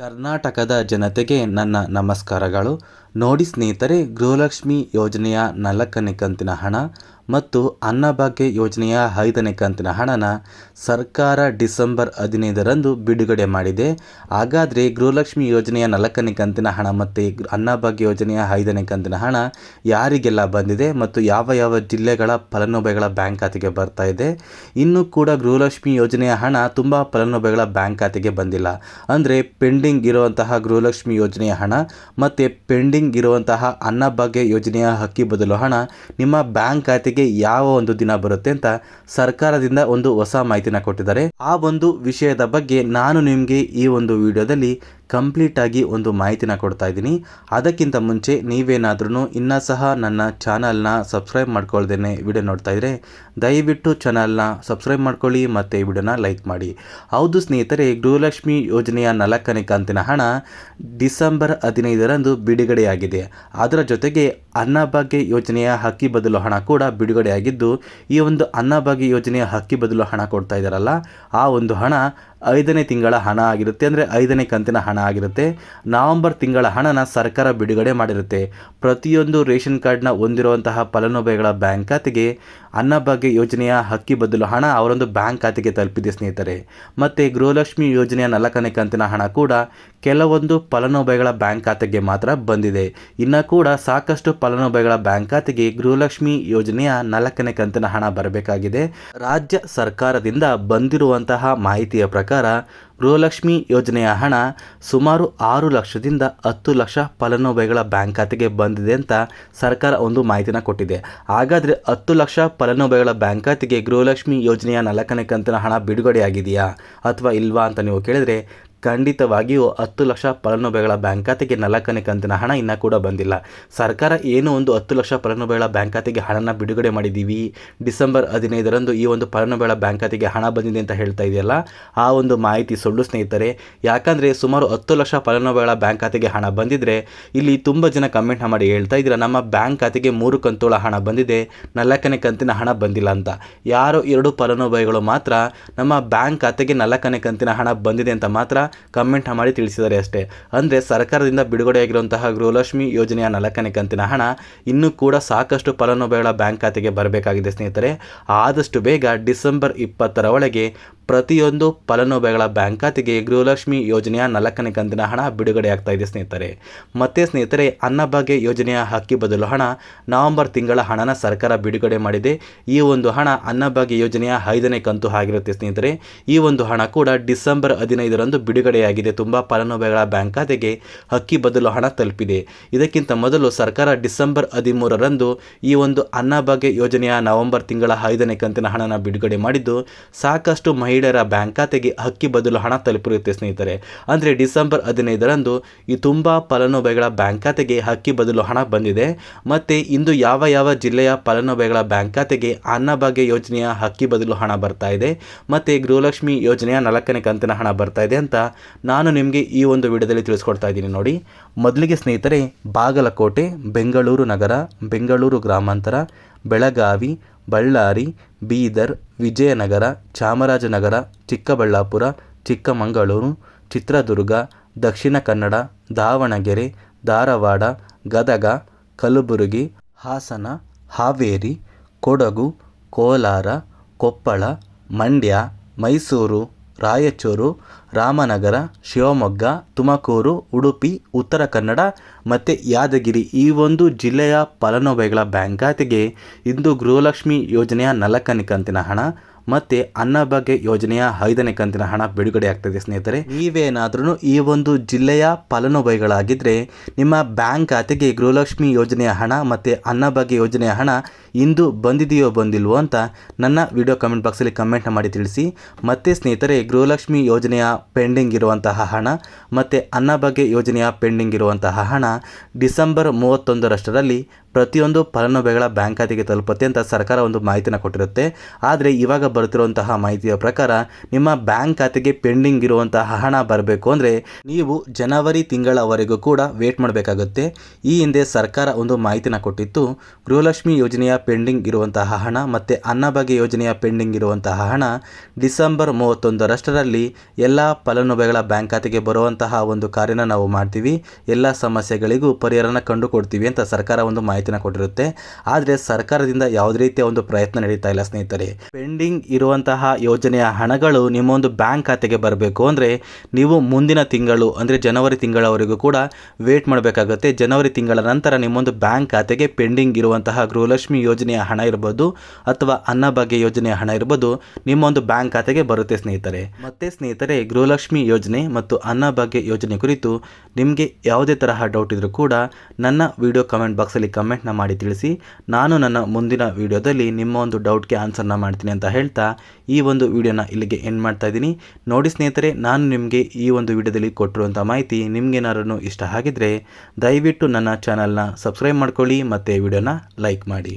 ಕರ್ನಾಟಕದ ಜನತೆಗೆ ನನ್ನ ನಮಸ್ಕಾರಗಳು. ನೋಡಿ ಸ್ನೇಹಿತರೆ ಗೃಹಲಕ್ಷ್ಮಿ ಯೋಜನೆಯ ನಾಲ್ಕನೇ ಕಂತಿನ ಹಣ ಮತ್ತು ಅನ್ನಭಾಗ್ಯ ಯೋಜನೆಯ ಐದನೇ ಕಂತಿನ ಹಣನ ಸರ್ಕಾರ ಡಿಸೆಂಬರ್ ಹದಿನೈದರಂದು ಬಿಡುಗಡೆ ಮಾಡಿದೆ. ಹಾಗಾದರೆ ಗೃಹಲಕ್ಷ್ಮಿ ಯೋಜನೆಯ ನಾಲ್ಕನೇ ಕಂತಿನ ಹಣ ಮತ್ತು ಅನ್ನಭಾಗ್ಯ ಯೋಜನೆಯ ಐದನೇ ಕಂತಿನ ಹಣ ಯಾರಿಗೆಲ್ಲ ಬಂದಿದೆ ಮತ್ತು ಯಾವ ಯಾವ ಜಿಲ್ಲೆಗಳ ಫಲಾನುಭವಿಗಳ ಬ್ಯಾಂಕ್ ಖಾತೆಗೆ ಬರ್ತಾ ಇದೆ. ಇನ್ನೂ ಕೂಡ ಗೃಹಲಕ್ಷ್ಮಿ ಯೋಜನೆಯ ಹಣ ತುಂಬ ಫಲಾನುಭವಿಗಳ ಬ್ಯಾಂಕ್ ಖಾತೆಗೆ ಬಂದಿಲ್ಲ. ಅಂದರೆ ಪೆಂಡಿಂಗ್ ಇರುವಂತಹ ಗೃಹಲಕ್ಷ್ಮಿ ಯೋಜನೆಯ ಹಣ ಮತ್ತು ಪೆಂಡಿಂಗ್ ಇರುವಂತಹ ಅನ್ನಭಾಗ್ಯ ಯೋಜನೆಯ ಹಕ್ಕಿ ಬದಲು ಹಣ ನಿಮ್ಮ ಬ್ಯಾಂಕ್ ಖಾತೆಗೆ ಯಾವ ಒಂದು ದಿನ ಬರುತ್ತೆ ಅಂತ ಸರ್ಕಾರದಿಂದ ಒಂದು ಹೊಸ ಮಾಹಿತಿನ ಕೊಟ್ಟಿದ್ದಾರೆ. ಆ ಒಂದು ವಿಷಯದ ಬಗ್ಗೆ ನಾನು ನಿಮಗೆ ಈ ಒಂದು ವಿಡಿಯೋದಲ್ಲಿ ಕಂಪ್ಲೀಟ್ ಆಗಿ ಒಂದು ಮಾಹಿತಿನ ಕೊಡ್ತಾ ಇದ್ದೀನಿ. ಅದಕ್ಕಿಂತ ಮುಂಚೆ ನೀವೇನಾದ್ರೂ ಇನ್ನೂ ಸಹ ನನ್ನ ಚಾನಲ್ನ ಸಬ್ಸ್ಕ್ರೈಬ್ ಮಾಡ್ಕೊಳ್ದೇನೆ ವಿಡಿಯೋ ನೋಡ್ತಾ ಇದ್ರೆ, ದಯವಿಟ್ಟು ಚಾನಲ್ನ ಸಬ್ಸ್ಕ್ರೈಬ್ ಮಾಡ್ಕೊಳ್ಳಿ ಮತ್ತು ಈ ವಿಡಿಯೋನ ಲೈಕ್ ಮಾಡಿ. ಹೌದು ಸ್ನೇಹಿತರೆ, ಗೃಹಲಕ್ಷ್ಮಿ ಯೋಜನೆಯ ನಾಲ್ಕನೇ ಕಂತಿನ ಹಣ ಡಿಸೆಂಬರ್ ಹದಿನೈದರಂದು ಬಿಡುಗಡೆಯಾಗಿದೆ. ಅದರ ಜೊತೆಗೆ ಅನ್ನಭಾಗ್ಯ ಯೋಜನೆಯ ಹಕ್ಕಿ ಬದಲು ಹಣ ಕೂಡ ಬಿಡುಗಡೆಯಾಗಿದ್ದು, ಈ ಒಂದು ಅನ್ನಭಾಗ್ಯ ಯೋಜನೆಯ ಹಕ್ಕಿ ಬದಲು ಹಣ ಕೊಡ್ತಾ ಇದ್ದಾರಲ್ಲ, ಆ ಒಂದು ಹಣ ಐದನೇ ತಿಂಗಳ ಹಣ ಆಗಿರುತ್ತೆ ಅಂದರೆ ಐದನೇ ಕಂತಿನ ಹಣ ಆಗಿರುತ್ತೆ. ನವಂಬರ್ ತಿಂಗಳ ಹಣನ ಸರ್ಕಾರ ಬಿಡುಗಡೆ ಮಾಡಿರುತ್ತೆ. ಪ್ರತಿಯೊಂದು ರೇಷನ್ ಕಾರ್ಡ್ನ ಹೊಂದಿರುವಂತಹ ಫಲಾನುಭವಿಗಳ ಬ್ಯಾಂಕ್ ಖಾತೆಗೆ ಅನ್ನಭಾಗ್ಯ ಯೋಜನೆಯ ಹಕ್ಕಿ ಬದಲು ಹಣ ಅವರೊಂದು ಬ್ಯಾಂಕ್ ಖಾತೆಗೆ ತಲುಪಿದೆ ಸ್ನೇಹಿತರೆ. ಮತ್ತು ಗೃಹಲಕ್ಷ್ಮಿ ಯೋಜನೆಯ ನಾಲ್ಕನೇ ಕಂತಿನ ಹಣ ಕೂಡ ಕೆಲವೊಂದು ಫಲಾನುಭವಿಗಳ ಬ್ಯಾಂಕ್ ಖಾತೆಗೆ ಮಾತ್ರ ಬಂದಿದೆ. ಇನ್ನು ಕೂಡ ಸಾಕಷ್ಟು ಫಲಾನುಭವಿಗಳ ಬ್ಯಾಂಕ್ ಖಾತೆಗೆ ಗೃಹಲಕ್ಷ್ಮಿ ಯೋಜನೆಯ ನಾಲ್ಕನೇ ಕಂತಿನ ಹಣ ಬರಬೇಕಾಗಿದೆ. ರಾಜ್ಯ ಸರ್ಕಾರದಿಂದ ಬಂದಿರುವಂತಹ ಮಾಹಿತಿಯ ಪ್ರಕಾರ ಗೃಹಲಕ್ಷ್ಮಿ ಯೋಜನೆಯ ಹಣ ಸುಮಾರು ಆರು ಲಕ್ಷದಿಂದ ಹತ್ತು ಲಕ್ಷ ಫಲಾನುಭವಿಗಳ ಬ್ಯಾಂಕ್ ಖಾತೆಗೆ ಬಂದಿದೆ ಅಂತ ಸರ್ಕಾರ ಒಂದು ಮಾಹಿತಿನ ಕೊಟ್ಟಿದೆ. ಹಾಗಾದರೆ ಹತ್ತು ಲಕ್ಷ ಫಲಾನುಭವಿಗಳ ಬ್ಯಾಂಕ್ ಖಾತೆಗೆ ಗೃಹಲಕ್ಷ್ಮಿ ಯೋಜನೆಯ ನಾಲ್ಕನೇ ಕಂತಿನ ಹಣ ಬಿಡುಗಡೆಯಾಗಿದೆಯಾ ಅಥವಾ ಇಲ್ವಾ ಅಂತ ನೀವು ಕೇಳಿದರೆ ಖಂಡಿತವಾಗಿಯೂ ಹತ್ತು ಲಕ್ಷ ಫಲಾನುಭವಿಗಳ ಬ್ಯಾಂಕ್ ಖಾತೆಗೆ ನಾಲ್ಕನೇ ಕಂತಿನ ಹಣ ಇನ್ನೂ ಕೂಡ ಬಂದಿಲ್ಲ. ಸರ್ಕಾರ ಏನು ಒಂದು ಹತ್ತು ಲಕ್ಷ ಫಲಾನುಭವಿಗಳ ಬ್ಯಾಂಕ್ ಖಾತೆಗೆ ಹಣನ ಬಿಡುಗಡೆ ಮಾಡಿದ್ದೀವಿ? ಡಿಸೆಂಬರ್ ಹದಿನೈದರಂದು ಈ ಒಂದು ಫಲಾನುಭವಿಗಳ ಬ್ಯಾಂಕ್ ಖಾತೆಗೆ ಹಣ ಬಂದಿದೆ ಅಂತ ಹೇಳ್ತಾ ಇದೆಯಲ್ಲ? ಆ ಒಂದು ಮಾಹಿತಿ ಸುಳ್ಳು ಸ್ನೇಹಿತರೆ. ಯಾಕಂದರೆ ಸುಮಾರು ಹತ್ತು ಲಕ್ಷ ಫಲಾನುಭವಿಗಳ ಬ್ಯಾಂಕ್ ಖಾತೆಗೆ ಹಣ ಬಂದಿದ್ದರೆ ಇಲ್ಲಿ ತುಂಬ ಜನ ಕಮೆಂಟ್ ಮಾಡಿ ಹೇಳ್ತಾ ಇದ್ದೀರಾ, ನಮ್ಮ ಬ್ಯಾಂಕ್ ಖಾತೆಗೆ ಮೂರು ಕಂತುಗಳ ಹಣ ಬಂದಿದೆ ನಾಲ್ಕನೇ ಕಂತಿನ ಹಣ ಬಂದಿಲ್ಲ ಅಂತ. ಯಾರು ಎರಡು ಫಲಾನುಭವಿಗಳು ಮಾತ್ರ ನಮ್ಮ ಬ್ಯಾಂಕ್ ಖಾತೆಗೆ ನಾಲ್ಕನೇ ಕಂತಿನ ಹಣ ಬಂದಿದೆ ಅಂತ ಮಾತ್ರ ಕಮೆಂಟ್ ಮಾಡಿ ತಿಳಿಸಿದ್ದಾರೆ ಅಷ್ಟೇ. ಅಂದರೆ ಸರ್ಕಾರದಿಂದ ಬಿಡುಗಡೆಯಾಗಿರುವಂತಹ ಗೃಹಲಕ್ಷ್ಮಿ ಯೋಜನೆಯ ನಾಲ್ಕನೇ ಕಂತಿನ ಹಣ ಇನ್ನೂ ಕೂಡ ಸಾಕಷ್ಟು ಫಲಾನುಭವಿಗಳ ಬ್ಯಾಂಕ್ ಖಾತೆಗೆ ಬರಬೇಕಾಗಿದೆ ಸ್ನೇಹಿತರೆ. ಆದಷ್ಟು ಬೇಗ ಡಿಸೆಂಬರ್ ಇಪ್ಪತ್ತರ ಒಳಗೆ ಪ್ರತಿಯೊಂದು ಫಲಾನುಭವಿಗಳ ಬ್ಯಾಂಕ್ ಖಾತೆಗೆ ಗೃಹಲಕ್ಷ್ಮಿ ಯೋಜನೆಯ ನಾಲ್ಕನೇ ಕಂತಿನ ಹಣ ಬಿಡುಗಡೆಯಾಗ್ತಾ ಇದೆ ಸ್ನೇಹಿತರೆ. ಮತ್ತೆ ಸ್ನೇಹಿತರೆ ಅನ್ನಭಾಗ್ಯ ಯೋಜನೆಯ ಹಕ್ಕಿ ಬದಲು ಹಣ ನವೆಂಬರ್ ತಿಂಗಳ ಹಣನ ಸರ್ಕಾರ ಬಿಡುಗಡೆ ಮಾಡಿದೆ. ಈ ಒಂದು ಹಣ ಅನ್ನಭಾಗ್ಯ ಯೋಜನೆಯ ಐದನೇ ಕಂತು ಆಗಿರುತ್ತೆ ಸ್ನೇಹಿತರೆ. ಈ ಒಂದು ಹಣ ಕೂಡ ಡಿಸೆಂಬರ್ ಹದಿನೈದರಂದು ಬಿಡುಗಡೆಯಾಗಿದೆ. ತುಂಬ ಫಲಾನುಭವಿಗಳ ಬ್ಯಾಂಕ್ ಖಾತೆಗೆ ಹಕ್ಕಿ ಬದಲು ಹಣ ತಲುಪಿದೆ. ಇದಕ್ಕಿಂತ ಮೊದಲು ಸರ್ಕಾರ ಡಿಸೆಂಬರ್ ಹದಿಮೂರರಂದು ಈ ಒಂದು ಅನ್ನಭಾಗ್ಯ ಯೋಜನೆಯ ನವೆಂಬರ್ ತಿಂಗಳ ಐದನೇ ಕಂತಿನ ಹಣನ ಬಿಡುಗಡೆ ಮಾಡಿದ್ದು, ಸಾಕಷ್ಟು ಮಹಿಳೆಯರ ಬ್ಯಾಂಕ್ ಖಾತೆಗೆ ಹಕ್ಕಿ ಬದಲು ಹಣ ತಲುಪಿರುತ್ತೆ ಸ್ನೇಹಿತರೆ. ಅಂದರೆ ಡಿಸೆಂಬರ್ ಹದಿನೈದರಂದು ಈ ತುಂಬ ಫಲಾನುಭವಿಗಳ ಬ್ಯಾಂಕ್ ಖಾತೆಗೆ ಹಕ್ಕಿ ಬದಲು ಹಣ ಬಂದಿದೆ. ಮತ್ತು ಇಂದು ಯಾವ ಯಾವ ಜಿಲ್ಲೆಯ ಫಲಾನುಭವಿಗಳ ಬ್ಯಾಂಕ್ ಖಾತೆಗೆ ಅನ್ನಭಾಗ್ಯ ಯೋಜನೆಯ ಹಕ್ಕಿ ಬದಲು ಹಣ ಬರ್ತಾ ಇದೆ. ಮತ್ತು ಗೃಹಲಕ್ಷ್ಮಿ ಯೋಜನೆಯ ನಾಲ್ಕನೇ ಕಂತಿನ ಹಣ ಬರ್ತಾ ಇದೆ ಅಂತ ನಾನು ನಿಮಗೆ ಈ ಒಂದು ವಿಡಿಯೋದಲ್ಲಿ ತಿಳಿಸ್ಕೊಡ್ತಾ ಇದ್ದೀನಿ ನೋಡಿ. ಮೊದಲಿಗೆ ಸ್ನೇಹಿತರೆ, ಬಾಗಲಕೋಟೆ, ಬೆಂಗಳೂರು ನಗರ, ಬೆಂಗಳೂರು ಗ್ರಾಮಾಂತರ, ಬೆಳಗಾವಿ ಬಳ್ಳಾರಿ, ಬೀದರ್, ವಿಜಯನಗರ, ಚಾಮರಾಜನಗರ, ಚಿಕ್ಕಬಳ್ಳಾಪುರ, ಚಿಕ್ಕಮಗಳೂರು, ಚಿತ್ರದುರ್ಗ, ದಕ್ಷಿಣ ಕನ್ನಡ, ದಾವಣಗೆರೆ, ಧಾರವಾಡ, ಗದಗ, ಕಲಬುರಗಿ, ಹಾಸನ, ಹಾವೇರಿ, ಕೊಡಗು, ಕೋಲಾರ, ಕೊಪ್ಪಳ, ಮಂಡ್ಯ, ಮೈಸೂರು ರಾಯಚೂರು, ರಾಮನಗರ, ಶಿವಮೊಗ್ಗ, ತುಮಕೂರು, ಉಡುಪಿ, ಉತ್ತರ ಕನ್ನಡ ಮತ್ತು ಯಾದಗಿರಿ ಈ ಒಂದು ಜಿಲ್ಲೆಯ ಫಲಾನುಭವಿಗಳ ಬ್ಯಾಂಕ್ ಖಾತೆಗೆ ಇಂದು ಗೃಹಲಕ್ಷ್ಮಿ ಯೋಜನೆಯ ನಾಲ್ಕನೇ ಕಂತಿನ ಹಣ ಮತ್ತು ಅನ್ನಭಾಗ್ಯ ಯೋಜನೆಯ ಐದನೇ ಕಂತಿನ ಹಣ ಬಿಡುಗಡೆ ಆಗ್ತದೆ ಸ್ನೇಹಿತರೆ. ನೀವೇನಾದ್ರೂ ಈ ಒಂದು ಜಿಲ್ಲೆಯ ಫಲಾನುಭವಿಗಳಾಗಿದ್ದರೆ ನಿಮ್ಮ ಬ್ಯಾಂಕ್ ಖಾತೆಗೆ ಗೃಹಲಕ್ಷ್ಮಿ ಯೋಜನೆಯ ಹಣ ಮತ್ತು ಅನ್ನಭಾಗ್ಯ ಯೋಜನೆಯ ಹಣ ಇಂದು ಬಂದಿದೆಯೋ ಬಂದಿಲ್ವೋ ಅಂತ ನನ್ನ ವಿಡಿಯೋ ಕಮೆಂಟ್ ಬಾಕ್ಸಲ್ಲಿ ಕಮೆಂಟ್ ಮಾಡಿ ತಿಳಿಸಿ. ಮತ್ತೆ ಸ್ನೇಹಿತರೆ, ಗೃಹಲಕ್ಷ್ಮಿ ಯೋಜನೆಯ ಪೆಂಡಿಂಗ್ ಇರುವಂತಹ ಹಣ ಮತ್ತು ಅನ್ನಭಾಗ್ಯ ಯೋಜನೆಯ ಪೆಂಡಿಂಗ್ ಇರುವಂತಹ ಹಣ ಡಿಸೆಂಬರ್ ಮೂವತ್ತೊಂದರಷ್ಟರಲ್ಲಿ ಪ್ರತಿಯೊಂದು ಫಲಾನುಭವಿಗಳ ಬ್ಯಾಂಕ್ ಖಾತೆಗೆ ತಲುಪುತ್ತೆ ಅಂತ ಸರ್ಕಾರ ಒಂದು ಮಾಹಿತಿನ ಕೊಟ್ಟಿರುತ್ತೆ. ಆದರೆ ಇವಾಗ ಬರ್ತಿರುವಂತಹ ಮಾಹಿತಿಯ ಪ್ರಕಾರ ನಿಮ್ಮ ಬ್ಯಾಂಕ್ ಖಾತೆಗೆ ಪೆಂಡಿಂಗ್ ಇರುವಂತಹ ಹಣ ಬರಬೇಕು ಅಂದರೆ ನೀವು ಜನವರಿ ತಿಂಗಳವರೆಗೂ ಕೂಡ ವೇಟ್ ಮಾಡಬೇಕಾಗುತ್ತೆ. ಈ ಹಿಂದೆ ಸರ್ಕಾರ ಒಂದು ಮಾಹಿತಿನ ಕೊಟ್ಟಿತ್ತು, ಗೃಹಲಕ್ಷ್ಮಿ ಯೋಜನೆಯ ಪೆಂಡಿಂಗ್ ಇರುವಂತಹ ಹಣ ಮತ್ತು ಅನ್ನಭಾಗ್ಯ ಯೋಜನೆಯ ಪೆಂಡಿಂಗ್ ಇರುವಂತಹ ಹಣ ಡಿಸೆಂಬರ್ ಮೂವತ್ತೊಂದರಷ್ಟರಲ್ಲಿ ಎಲ್ಲ ಫಲಾನುಭವಿಗಳ ಬ್ಯಾಂಕ್ ಖಾತೆಗೆ ಬರುವಂತಹ ಒಂದು ಕಾರ್ಯನ ನಾವು ಮಾಡ್ತೀವಿ. ಎಲ್ಲ ಸಮಸ್ಯೆಗಳಿಗೂ ಪರಿಹಾರನ ಕಂಡುಕೊಡ್ತೀವಿ ಅಂತ ಸರ್ಕಾರ ಒಂದು ಮಾಹಿತಿನ ಕೊಟ್ಟಿರುತ್ತೆ. ಆದರೆ ಸರ್ಕಾರದಿಂದ ಯಾವುದೇ ರೀತಿಯ ಒಂದು ಪ್ರಯತ್ನ ನಡೀತಾ ಇಲ್ಲ ಸ್ನೇಹಿತರೆ. ಪೆಂಡಿಂಗ್ ಇರುವಂತಹ ಯೋಜನೆಯ ಹಣಗಳು ನಿಮ್ಮ ಒಂದು ಬ್ಯಾಂಕ್ ಖಾತೆಗೆ ಬರಬೇಕು. ಅಂದರೆ ನೀವು ಮುಂದಿನ ತಿಂಗಳು, ಅಂದರೆ ಜನವರಿ ತಿಂಗಳವರೆಗೂ ಕೂಡ ವೇಟ್ ಮಾಡಬೇಕಾಗುತ್ತೆ. ಜನವರಿ ತಿಂಗಳ ನಂತರ ನಿಮ್ಮೊಂದು ಬ್ಯಾಂಕ್ ಖಾತೆಗೆ ಪೆಂಡಿಂಗ್ ಇರುವಂತಹ ಗೃಹಲಕ್ಷ್ಮಿ ಯೋಜನೆಯ ಹಣ ಇರ್ಬೋದು, ಅಥವಾ ಅನ್ನಭಾಗ್ಯ ಯೋಜನೆಯ ಹಣ ಇರ್ಬೋದು, ನಿಮ್ಮೊಂದು ಬ್ಯಾಂಕ್ ಖಾತೆಗೆ ಬರುತ್ತೆ ಸ್ನೇಹಿತರೆ. ಮತ್ತೆ ಸ್ನೇಹಿತರೆ, ಗೃಹಲಕ್ಷ್ಮಿ ಯೋಜನೆ ಮತ್ತು ಅನ್ನಭಾಗ್ಯ ಯೋಜನೆ ಕುರಿತು ನಿಮಗೆ ಯಾವುದೇ ತರಹ ಡೌಟ್ ಇದ್ರೂ ಕೂಡ ನನ್ನ ವಿಡಿಯೋ ಕಮೆಂಟ್ ಬಾಕ್ಸಲ್ಲಿ ಕಮೆಂಟ್ನ ಮಾಡಿ ತಿಳಿಸಿ. ನಾನು ನನ್ನ ಮುಂದಿನ ವಿಡಿಯೋದಲ್ಲಿ ನಿಮ್ಮ ಒಂದು ಡೌಟ್ಗೆ ಆನ್ಸರ್ನ ಮಾಡ್ತೀನಿ ಅಂತ ಹೇಳ್ತಾ ಈ ಒಂದು ವಿಡಿಯೋನ ಇಲ್ಲಿಗೆ ಎಂಡ್ ಮಾಡ್ತಾ ಇದ್ದೀನಿ. ನೋಡಿ ಸ್ನೇಹಿತರೆ, ನಾನು ನಿಮಗೆ ಈ ಒಂದು ವಿಡಿಯೋದಲ್ಲಿ ಕೊಟ್ಟಿರುವಂಥ ಮಾಹಿತಿ ನಿಮ್ಗೇನಾದ್ರು ಇಷ್ಟ ಆಗಿದ್ರೆ ದಯವಿಟ್ಟು ನನ್ನ ಚಾನಲ್ನ ಸಬ್ಸ್ಕ್ರೈಬ್ ಮಾಡ್ಕೊಳ್ಳಿ ಮತ್ತು ವಿಡಿಯೋನ ಲೈಕ್ ಮಾಡಿ.